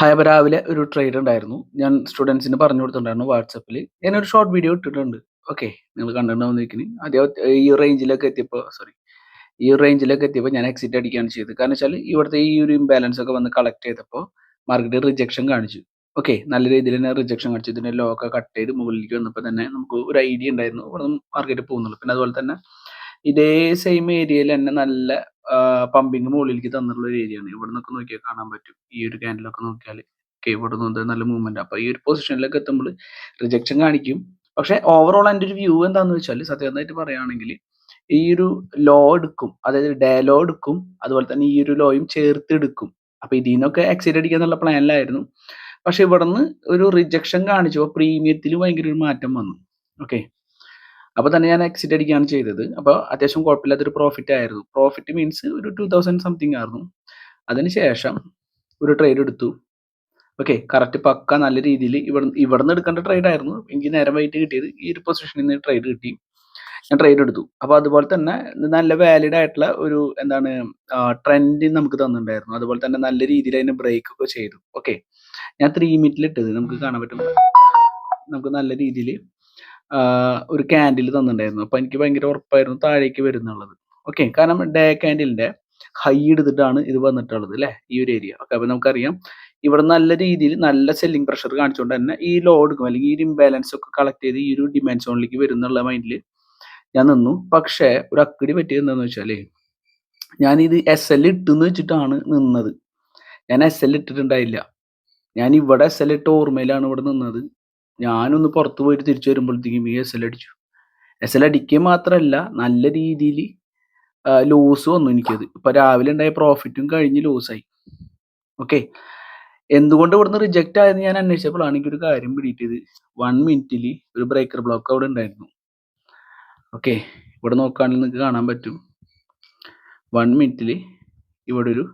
Hi ഒരു trade ഉണ്ടായിരുന്നു. ഞാൻ സ്റ്റുഡൻസിന് പറഞ്ഞു കൊടുത്തിട്ടുണ്ടായിരുന്നു വാട്സപ്പിൽ ഞാനൊരു ഷോർട്ട് വീഡിയോ ഇട്ടിട്ടുണ്ട്. ഓക്കെ നിങ്ങൾ കണ്ടിട്ടുണ്ടാവുന്ന ആദ്യം ഈ റേഞ്ചിലൊക്കെ എത്തിയപ്പോൾ സോറി ഈ റേഞ്ചിലൊക്കെ എത്തിയപ്പോൾ ഞാൻ എക്സിറ്റ് അടിക്കുകയാണ് ചെയ്തത്. കാരണം വെച്ചാൽ ഇവിടുത്തെ ഈ ഒരു ഇംബാലൻസ് ഒക്കെ വന്ന് കളക്ട് ചെയ്തപ്പോൾ മാർക്കറ്റ് റിജക്ഷൻ കാണിച്ചു. ഓക്കെ നല്ല രീതിയിൽ തന്നെ റിജക്ഷൻ കാണിച്ചു. ഇതിന്റെ ലോ ഒക്കെ കട്ട് ചെയ്ത് മുകളിലേക്ക് വന്നപ്പോൾ തന്നെ നമുക്ക് ഒരു ഐഡിയ ഉണ്ടായിരുന്നു. ഇവിടെ മാർക്കറ്റ് പോകുന്നുള്ളൂ. പിന്നെ അതുപോലെ തന്നെ ഇതേ സെയിം ഏരിയയിൽ തന്നെ നല്ല പമ്പിങ് മുകളിലേക്ക് തന്നിട്ടുള്ള ഒരു ഏരിയ ആണ്. ഇവിടെ നിന്നൊക്കെ നോക്കിയാൽ കാണാൻ പറ്റും. ഈ ഒരു ക്യാൻഡിലൊക്കെ നോക്കിയാൽ ഇവിടെ നിന്ന് നല്ല മൂവ്മെന്റ് അപ്പോൾ ഈ ഒരു പൊസിഷനിലൊക്കെ എത്തുമ്പോൾ റിജക്ഷൻ കാണിക്കും. പക്ഷെ ഓവറോൾ എന്റെ ഒരു വ്യൂ എന്താണെന്ന് വെച്ചാൽ സത്യമായിട്ട് പറയുകയാണെങ്കിൽ ഈ ഒരു ലോ എടുക്കും. അതായത് ഡേ ലോ എടുക്കും. അതുപോലെ തന്നെ ഈ ഒരു ലോയും ചേർത്ത് എടുക്കും. അപ്പൊ ഇതിൽ നിന്നൊക്കെ എക്സൈറ്റ് അടിക്കുക എന്നുള്ള പ്ലാനിലായിരുന്നു പക്ഷെ ഇവിടെ നിന്ന് ഒരു റിജക്ഷൻ കാണിച്ചു പ്രീമിയത്തിൽ ഭയങ്കര ഒരു മാറ്റം വന്നു. ഓക്കെ അപ്പോൾ തന്നെ ഞാൻ എക്സിറ്റ് അടിക്കുകയാണ് ചെയ്തത്. അപ്പോൾ അത്യാവശ്യം കുഴപ്പമില്ലാത്തൊരു പ്രോഫിറ്റ് ആയിരുന്നു. പ്രോഫിറ്റ് മീൻസ് ഒരു ടു തൗസൻഡ് സംതിങ് ആയിരുന്നു. അതിനുശേഷം ഒരു ട്രേഡ് എടുത്തു. ഓക്കെ കറക്റ്റ് പക്ക നല്ല രീതിയിൽ ഇവിടെ ഇവിടുന്ന് നിന്ന് എടുക്കേണ്ട ട്രേഡ് ആയിരുന്നു. എനിക്ക് നേരം വൈകിട്ട് കിട്ടിയത് ഈ ഒരു പൊസിഷനിൽ നിന്ന് ട്രേഡ് കിട്ടി. ഞാൻ ട്രേഡ് എടുത്തു. അപ്പോൾ അതുപോലെ തന്നെ നല്ല വാലിഡ് ആയിട്ടുള്ള ഒരു എന്താണ് ട്രെൻഡ് നമുക്ക് തന്നിട്ടുണ്ടായിരുന്നു. അതുപോലെ തന്നെ നല്ല രീതിയിൽ അതിന് ബ്രേക്ക് ഒക്കെ ചെയ്തു. ഓക്കെ ഞാൻ ത്രീ മിനിറ്റിൽ ഇട്ടത്. നമുക്ക് കാണാൻ പറ്റും. നമുക്ക് നല്ല രീതിയിൽ ഒരു ക്യാൻഡിൽ തന്നിട്ടുണ്ടായിരുന്നു. അപ്പൊ എനിക്ക് ഭയങ്കര ഉറപ്പായിരുന്നു താഴേക്ക് വരുന്നുള്ളത്. ഓക്കെ കാരണം ഡേ ക്യാൻഡിലിന്റെ ഹൈ എടുത്തിട്ടാണ് ഇത് വന്നിട്ടുള്ളത് അല്ലെ? ഈ ഒരു ഏരിയ ഓക്കെ അപ്പൊ നമുക്കറിയാം ഇവിടെ നല്ല രീതിയിൽ നല്ല സെല്ലിംഗ് പ്രഷർ കാണിച്ചുകൊണ്ട് തന്നെ ഈ ലോഡ് അല്ലെങ്കിൽ ഈ ഒരു ഇംബാലൻസ് ഒക്കെ കളക്ട് ചെയ്ത് ഈ ഒരു ഡിമാൻഡ് സോണിലേക്ക് വരുന്നുള്ള മൈൻഡിൽ ഞാൻ നിന്നു. പക്ഷേ ഒരു അക്കടി പറ്റിയത് എന്താണെന്ന് വെച്ചാൽ ഞാൻ ഇത് എസ് എൽ ഇട്ടെന്ന് വെച്ചിട്ടാണ് നിന്നത്. ഞാൻ എസ് എൽ ഇട്ടിട്ടുണ്ടായില്ല. ഞാൻ ഇവിടെ എസ് എൽ ഇട്ട ഓർമ്മയിലാണ് ഇവിടെ നിന്നത്. ഞാനൊന്ന് പുറത്ത് പോയിട്ട് തിരിച്ചു വരുമ്പോഴത്തേക്കും ഈ എസ് എൽ അടിച്ചു. എസ് എൽ അടിക്കുക മാത്രമല്ല നല്ല രീതിയിൽ ലോസ് വന്നു എനിക്കത്. ഇപ്പൊ രാവിലെ ഉണ്ടായ പ്രോഫിറ്റും കഴിഞ്ഞ് ലോസായി ഓക്കെ എന്തുകൊണ്ട് ഇവിടുന്ന് റിജക്റ്റ് ആയെന്ന് ഞാൻ അന്വേഷിച്ചപ്പോഴാണ് എനിക്കൊരു കാര്യം പിടിയിട്ടത് വൺ മിനിറ്റിൽ ഒരു ബ്രേക്കർ ബ്ലോക്ക് അവിടെ ഉണ്ടായിരുന്നു. ഓക്കെ ഇവിടെ നോക്കുകയാണെങ്കിൽ നിങ്ങൾക്ക് കാണാൻ പറ്റും. വൺ മിനിറ്റിൽ ഇവിടെ ഒരു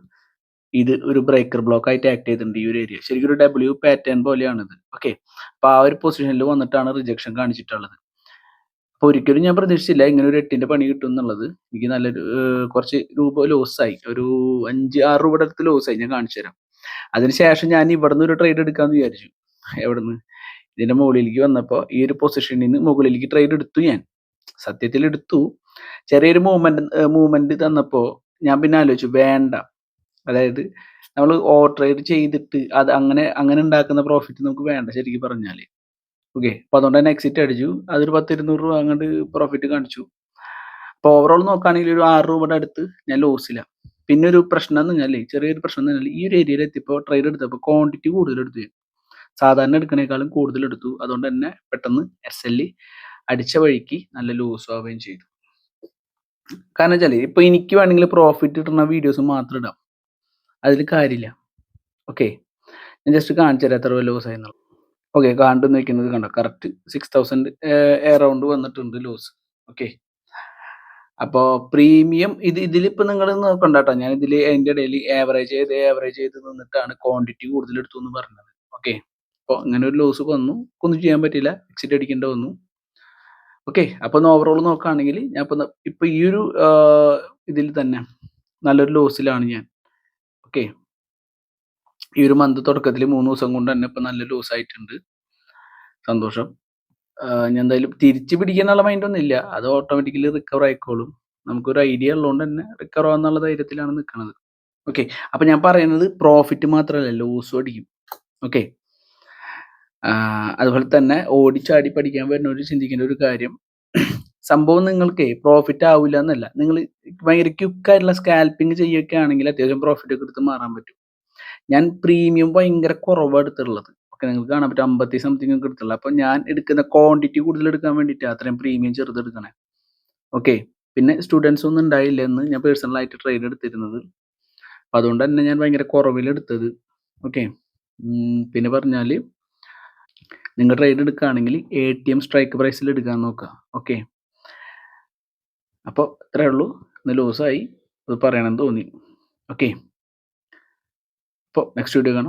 ഇത് ഒരു ബ്രേക്കർ ബ്ലോക്ക് ആയിട്ട് ആക്ട് ചെയ്തിട്ടുണ്ട് ഈ ഒരു ഏരിയ ശരിക്കും ഒരു ഡബ്ല്യു പാറ്റേൺ പോലെയാണിത്. ഓക്കെ അപ്പൊ ആ ഒരു പൊസിഷനിൽ വന്നിട്ടാണ് റിജക്ഷൻ കാണിച്ചിട്ടുള്ളത്. അപ്പൊ ഒരിക്കലും ഞാൻ പ്രതീക്ഷിച്ചില്ല ഇങ്ങനെ ഒരു എട്ടിന്റെ പണി കിട്ടും എന്നുള്ളത്. എനിക്ക് നല്ലൊരു കുറച്ച് രൂപ ലോസ് ആയി. ഒരു അഞ്ച് ആറ് രൂപയുടെ അടുത്ത് ലോസ് ആയി ഞാൻ കാണിച്ചു തരാം. അതിനുശേഷം ഞാൻ ഇവിടുന്ന് ഒരു ട്രേഡ് എടുക്കാന്ന് വിചാരിച്ചു. എവിടുന്ന്? ഇതിന്റെ മുകളിലേക്ക് വന്നപ്പോൾ ഈ ഒരു പൊസിഷനിൽ നിന്ന് മുകളിലേക്ക് ട്രേഡ് എടുത്തു ഞാൻ. സത്യത്തിൽ എടുത്തു. ചെറിയൊരു മൂവ്മെന്റ് മൂവ്മെന്റ് തന്നപ്പോൾ ഞാൻ പിന്നെ ആലോചിച്ചു വേണ്ട. അതായത് നമ്മൾ ഓവർ ട്രേഡ് ചെയ്തിട്ട് അത് അങ്ങനെ അങ്ങനെ ഉണ്ടാക്കുന്ന പ്രോഫിറ്റ് നമുക്ക് വേണ്ട ശരിക്കും പറഞ്ഞാൽ ഓക്കെ അപ്പൊ അതുകൊണ്ട് തന്നെ എക്സിറ്റ് അടിച്ചു. അതൊരു പത്ത് ഇരുന്നൂറ് രൂപ അങ്ങോട്ട് പ്രോഫിറ്റ് കാണിച്ചു. അപ്പൊ ഓവറോൾ നോക്കുകയാണെങ്കിൽ ഒരു ആറ് രൂപയുടെ അടുത്ത് ഞാൻ ലോസില്ല പിന്നെ ഒരു പ്രശ്നം എന്ന് പറഞ്ഞാൽ ചെറിയൊരു പ്രശ്നം എന്ന് പറഞ്ഞാൽ ഈ ഒരു ഏരിയയിൽ എത്തിയപ്പോൾ ട്രേഡ് എടുത്തപ്പോൾ ക്വാണ്ടിറ്റി കൂടുതൽ എടുത്തു സാധാരണ എടുക്കുന്നേക്കാളും കൂടുതൽ എടുത്തു. അതുകൊണ്ട് തന്നെ പെട്ടെന്ന് എസ് എൽ അടിച്ച വഴിക്ക് നല്ല ലൂസ് ആവുകയും ചെയ്തു. കാരണം വെച്ചാൽ ഇപ്പൊ എനിക്ക് വേണമെങ്കിൽ പ്രോഫിറ്റ് കിട്ടുന്ന വീഡിയോസ് മാത്രം ഇടാം. അതിൽ കാര്യമില്ല. ഓക്കെ ഞാൻ ജസ്റ്റ് കാണിച്ചു തരാം എത്ര ലോസ് ആയിരുന്നുള്ളൂ ഓക്കെ കാണ്ടു നിൽക്കുന്നത് കണ്ടോ? കറക്റ്റ് സിക്സ് തൗസൻഡ് എറൗണ്ട് വന്നിട്ടുണ്ട് ലോസ് ഓക്കെ അപ്പോൾ പ്രീമിയം ഇത് ഇതിലിപ്പോൾ നിങ്ങൾ നോക്കണ്ട കേട്ടോ ഞാൻ ഇതിൽ എന്റെ ഡെയിലി ആവറേജ് ചെയ്ത് ആവറേജ് ചെയ്ത് നിന്നിട്ടാണ് ക്വാണ്ടിറ്റി കൂടുതൽ എടുത്തു എന്ന് പറഞ്ഞത്. ഓക്കെ അപ്പോൾ അങ്ങനെ ഒരു ലോസ് വന്നു. ഒന്നും ചെയ്യാൻ പറ്റില്ല എക്സിറ്റ് അടിക്കേണ്ട വന്നു. ഓക്കെ അപ്പോൾ ഒന്ന് ഓവറോൾ നോക്കുകയാണെങ്കിൽ ഞാൻ ഇപ്പം ഇപ്പോൾ ഈ ഒരു ഇതിൽ തന്നെ നല്ലൊരു ലോസിലാണ് ഞാൻ. ഓക്കെ. ഈ ഒരു മന്ത് തുടക്കത്തിൽ മൂന്ന് ദിവസം കൊണ്ട് തന്നെ ഇപ്പം നല്ല ലൂസ് ആയിട്ടുണ്ട്. സന്തോഷം. ഞാൻ എന്തായാലും തിരിച്ചു പിടിക്കാനുള്ള മൈൻഡൊന്നും ഇല്ല. അത് ഓട്ടോമാറ്റിക്കലി റിക്കവർ ആയിക്കോളും. നമുക്കൊരു ഐഡിയ ഉള്ളതുകൊണ്ട് തന്നെ റിക്കവർ ആവാന്നുള്ള ധൈര്യത്തിലാണ് നിൽക്കുന്നത് ഓക്കെ. അപ്പം ഞാൻ പറയുന്നത് പ്രോഫിറ്റ് മാത്രമല്ല ലോസും അടിക്കും. ഓക്കെ. അതുപോലെ തന്നെ ഓടിച്ചാടി പഠിക്കാൻ വരുന്നവർ ചിന്തിക്കേണ്ട ഒരു കാര്യം. സംഭവം നിങ്ങൾക്ക് പ്രോഫിറ്റ് ആവില്ല എന്നല്ല. നിങ്ങൾ ഭയങ്കര ക്യുക്കായിട്ടുള്ള സ്കാൽപ്പിംഗ് ചെയ്യുകയൊക്കെ ആണെങ്കിൽ അത്യാവശ്യം പ്രോഫിറ്റ് ഒക്കെ എടുത്ത് മാറാൻ പറ്റും. ഞാൻ പ്രീമിയം ഭയങ്കര കുറവാണ് എടുത്തിട്ടുള്ളത്. ഓക്കെ നിങ്ങൾക്ക് കാണാൻ പറ്റും അമ്പത്തി സംതിങ് ഒക്കെ എടുത്തുള്ളത് അപ്പൊ ഞാൻ എടുക്കുന്ന ക്വാണ്ടിറ്റി കൂടുതൽ എടുക്കാൻ വേണ്ടിയിട്ട് അത്രയും പ്രീമിയം ചെറുതെടുക്കണേ ഓക്കെ പിന്നെ സ്റ്റുഡൻസ് ഒന്നും ഉണ്ടായില്ല എന്ന് ഞാൻ പേഴ്സണലായിട്ട് ട്രെയിൻ എടുത്തിരുന്നത്. അപ്പൊ അതുകൊണ്ട് തന്നെ ഞാൻ ഭയങ്കര കുറവിലെടുത്തത് ഓക്കെ പിന്നെ പറഞ്ഞാൽ നിങ്ങൾ ട്രേഡ് എടുക്കുകയാണെങ്കിൽ എ ടി എം സ്ട്രൈക്ക് പ്രൈസിൽ എടുക്കാൻ നോക്കുക. ഓക്കെ അപ്പോൾ ഇത്രേ ഉള്ളൂ. ഇന്ന് ലൂസായി. അത് പറയണമെന്ന് തോന്നി. ഓക്കെ അപ്പോൾ നെക്സ്റ്റ് വീഡിയോ കാണാം.